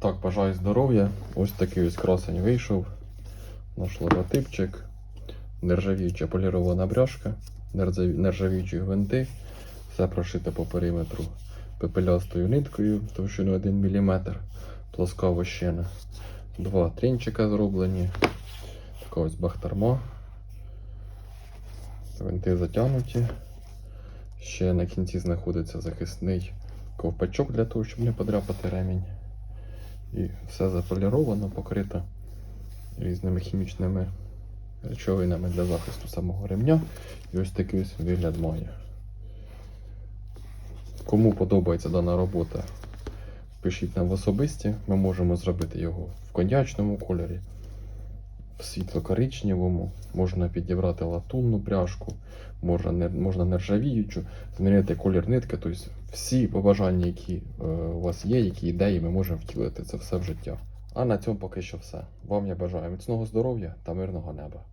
Так, бажаю здоров'я. Ось такий ось красень вийшов. Наш логотипчик. Нержавіюча полірована бряшка, нержаві- нержавіючі гвинти. Все прошите по периметру пепелястою ниткою товщиною 1 мм. Плоска вощина. Два трінчика зроблені. Така ось бахтарма. Гвинти затягнуті. Ще на кінці знаходиться захисний ковпачок для того, щоб не подряпати ремінь. І все заполіровано, покрито різними хімічними речовинами для захисту самого ремня. І ось такий ось вигляд має. Кому подобається дана робота, пишіть нам в особисті. Ми можемо зробити його в коньячному кольорі, світло-коричневому. Можна підібрати латунну пряжку, можна, можна нержавіючу, змінити колір нитки. Тобто всі побажання, які е, у вас є, які ідеї, ми можемо втілити це все в життя. А на цьому поки що все. Вам я бажаю міцного здоров'я та мирного неба.